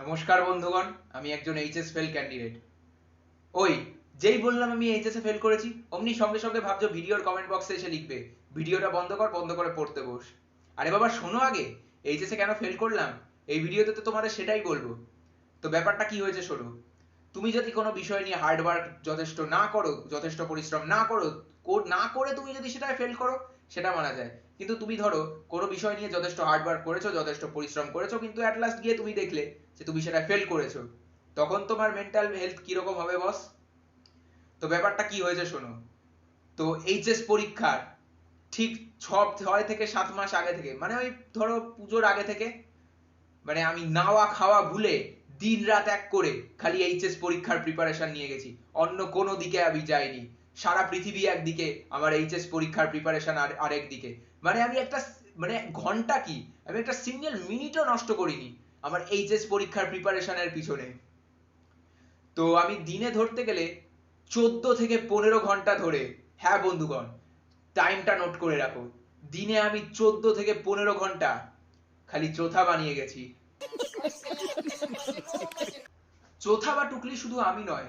নমস্কার বন্ধুগণ, আমি একজন এইচএস ফেল ক্যান্ডিডেট ওই, যেই বললাম আমি এইচএস ফেল করেছি, অমনি সঙ্গে সঙ্গে ভাবছ ভিডিওর কমেন্ট বক্সে এসে লিখবে, ভিডিওটা বন্ধ কর, বন্ধ করে পড়তে বস। আরে বাবা, শোনো আগে এইচএস কেন ফেল করলাম? এই ভিডিওতে তো তোমাদের সেটাই বলব। তো ব্যাপারটা কি হয়েছে শোনো, তুমি যদি কোনো বিষয় নিয়ে হার্ড ওয়ার্ক যথেষ্ট না করো, যথেষ্ট পরিশ্রম না করো না করে তুমি যদি সেটায় ফেল করো সেটা মানা যায়। কিন্তু তুমি ধরো, কোনো বিষয় নিয়ে যথেষ্ট হার্ড ওয়ার্ক করেছ, যথেষ্ট পরিশ্রম করেছ, কিন্তু অ্যাট লাস্ট গিয়ে তুমি দেখলে যে তুমি সেটা ফেল করেছ। তখন তোমার মেন্টাল হেলথ কীরকম হবে বস তো ব্যাপারটা কি হয়েছে শোনো। তো এইচএস পরীক্ষার ঠিক ছয় থেকে সাত মাস আগে থেকে মানে ওই ধরো পুজোর আগে থেকে মানে আমি নাওয়া খাওয়া ভুলে দিন রাত এক করে খালি এইচএস পরীক্ষার প্রিপারেশন নিয়ে গেছি। অন্য কোনো দিকে আমি যাইনি। সারা পৃথিবী একদিকে, আমার এইচএস পরীক্ষার প্রিপারেশন আর, আরেক দিকে। মানে আমি একটা মানে ঘণ্টা কি? আমি একটা সিঙ্গেল মিনিটও নষ্ট করিনি আমার এইচএস পরীক্ষার প্রিপারেশনের পিছনে। তো আমি দিনে ধরতে গেলে চোদ্দ থেকে পনেরো ঘণ্টা ধরে হ্যাঁ বন্ধুগণ টাইমটা নোট করে রাখো। দিনে আমি চোদ্দ থেকে পনেরো ঘণ্টা খালি চোথা বানিয়ে গেছি। চোথা বা টুকলি শুধু আমি নয়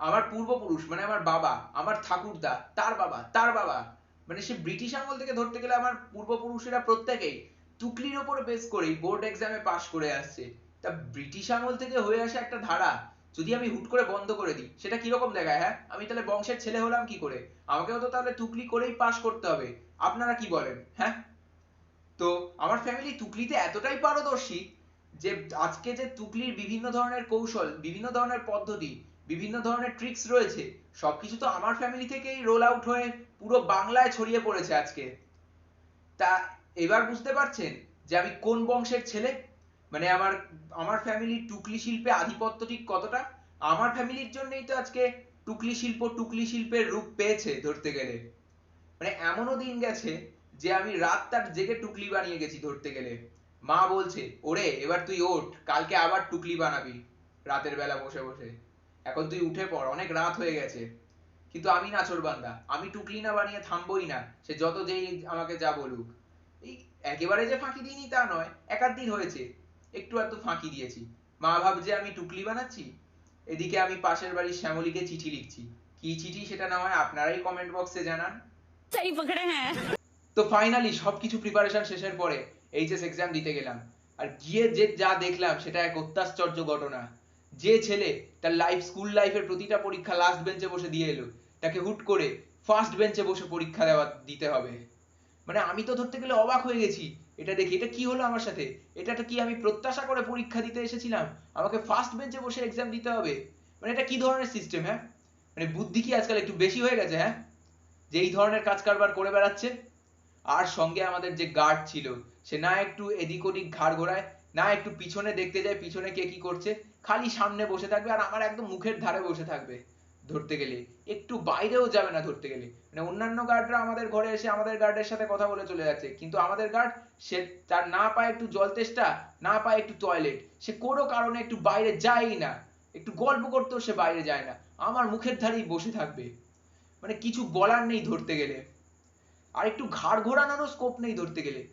আমার পূর্বপুরুষ মানে আমার বাবা, আমার ঠাকুরদা, তার বাবা তার বাবা মানে সে ব্রিটিশ আমল থেকে ধরতে গেলে আমার পূর্বপুরুষেরা প্রত্যেকেই টুকলির ওপর বেস করেই বোর্ড এক্সামে পাশ করে আসছে। তা ব্রিটিশ আমল থেকে হয়ে আসা একটা ধারা যদি আমি হুট করে বন্ধ করে দিই, সেটা কীরকম দেখায় হ্যাঁ? আমি তাহলে বংশের ছেলে হলাম কি করে? আমাকেও তো তাহলে টুকলি করেই পাশ করতে হবে। আপনারা কি বলেন হ্যাঁ? তো আমার ফ্যামিলি টুকলিতে এতটাই পারদর্শী যে আজকে যে টুকলির বিভিন্ন ধরনের কৌশল, বিভিন্ন ধরনের পদ্ধতি, বিভিন্ন ধরনের ট্রিক্স রয়েছে, সবকিছু তো আমার ফ্যামিলি থেকেই রোল আউট হয়ে পুরো বাংলায় ছড়িয়ে পড়েছে আজকে। তা এবার বুঝতে পারছেন যে আমি কোন বংশের ছেলে? মানে আমার আমার ফ্যামিলির টুকলি শিল্পে আধিপত্য ঠিক কতটা? আমার ফ্যামিলির জন্যই তো আজকে টুকলি শিল্প টুকলি শিল্পের রূপ পেয়েছে ধরতে গেলে। মানে এমনও দিন গেছে যে আমি রাত তার জেগে টুকলি বানিয়ে গেছি ধরতে গেলে। মা বলছে ওরে এবার তুই ওঠ কালকে আবার টুকলি বানাবি। রাতের বেলা বসে বসে। এখন তুই উঠে পড় অনেক রাত হয়ে গেছে। কিন্তু আমি না চোরবান্দা আমি টুকলি না বানিয়ে থামবই না সে যত যেই আমাকে যা বলুক। এই একেবারে যে ফাঁকি দিইনি তা নয় একাধ দিন হয়েছে একটু আর তো ফাঁকি দিয়েছি। মা ভাবছে আমি টুকলি বানাচ্ছি? এদিকে আমি পাশের বাড়ির শ্যামলীকে চিঠি লিখছি। কি চিঠি সেটা না হয় আপনারাই কমেন্ট বক্সে জানান। হ্যাঁ। তো ফাইনালি সবকিছু প্রিপারেশন শেষের পরে এইচএস এক্সাম দিতে গেলাম। আর গিয়ে যে যা দেখলাম, সেটা এক অত্যাশ্চর্য ঘটনা। যে ছেলে তার লাইফ স্কুল লাইফের প্রতিটা পরীক্ষা লাস্ট বেঞ্চে বসে দিয়ে এলো। তাকে হুট করে ফার্স্ট বেঞ্চে বসে পরীক্ষা দেওয়া দিতে হবে। মানে আমি তো ধরতে গেলে অবাক হয়ে গেছি। এটা দেখি, এটা কি হলো আমার সাথে? এটা তো কি আমি প্রত্যাশা করে পরীক্ষা দিতে এসেছিলাম? আমাকে ফার্স্ট বেঞ্চে বসে এক্সাম দিতে হবে? মানে এটা কি ধরনের সিস্টেম হ্যাঁ? মানে বুদ্ধি কি আজকাল একটু বেশি হয়ে গেছে হ্যাঁ? যে এই ধরনের কাজ কারবার করে বেড়াচ্ছে। আর সঙ্গে আমাদের যে গার্ড ছিল, সে না একটু এদিক ওদিক ঘাড় ঘোরায়, না একটু পিছনে দেখতে যায় পিছনে কে কি করছে, খালি সামনে বসে থাকবে আর আমার একদম মুখের ধারে বসে থাকবে ধরতে গেলে। একটু বাইরেও যাবে না ধরতে গেলে। মানে অন্যান্য গার্ডরা আমাদের ঘরে এসে আমাদের গার্ডের সাথে কথা বলে চলে যাচ্ছে। কিন্তু আমাদের গার্ড সে তার না পায় একটু জল তেষ্টা, না পায় একটু টয়লেট সে কোনো কারণে একটু বাইরে যায়ই না। একটু গল্প করতেও সে বাইরে যায় না। আমার মুখের ধারেই বসে থাকবে। মানে কিছু বলার নেই ধরতে গেলে। আর একটু ঘাড় ঘোরানোরও স্কোপ নেই ধরতে গেলে।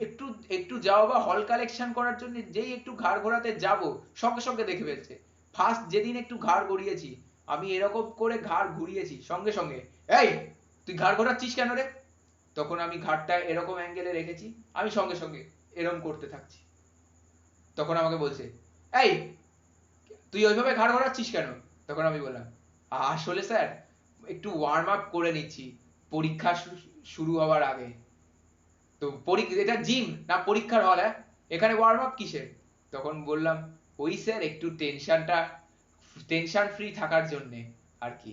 একটু একটু যাও বা হল কালেকশন করার জন্য যেই একটু ঘাড় ঘোরাতে যাব, সঙ্গে সঙ্গে দেখে ফেলছে। ফার্স্ট যেদিন একটু ঘাড় ঘুরিয়েছি, আমি এরকম করে ঘাড় ঘুরিয়েছি, সঙ্গে সঙ্গে। এই, তুই ঘাড় ঘোরাচ্ছিস কেন রে? তখন আমি ঘাড়টা এরকম অ্যাঙ্গেলে রেখেছি, আমি সঙ্গে সঙ্গে এরকম করতে থাকছি। তখন আমাকে বলছে, এই, তুই ওইভাবে ঘাড় ঘোরাচ্ছিস কেন? তখন আমি বললাম, আসলে স্যার, একটু ওয়ার্ম আপ করে নিচ্ছি। পরীক্ষা শুরু হওয়ার আগে। তো এটা জিম না পরীক্ষার হল হ্যাঁ? এখানে ওয়ার্ম আপ কিসের তখন বললাম, ওই স্যার একটু টেনশনটা টেনশন ফ্রি থাকার জন্যে, আর কি।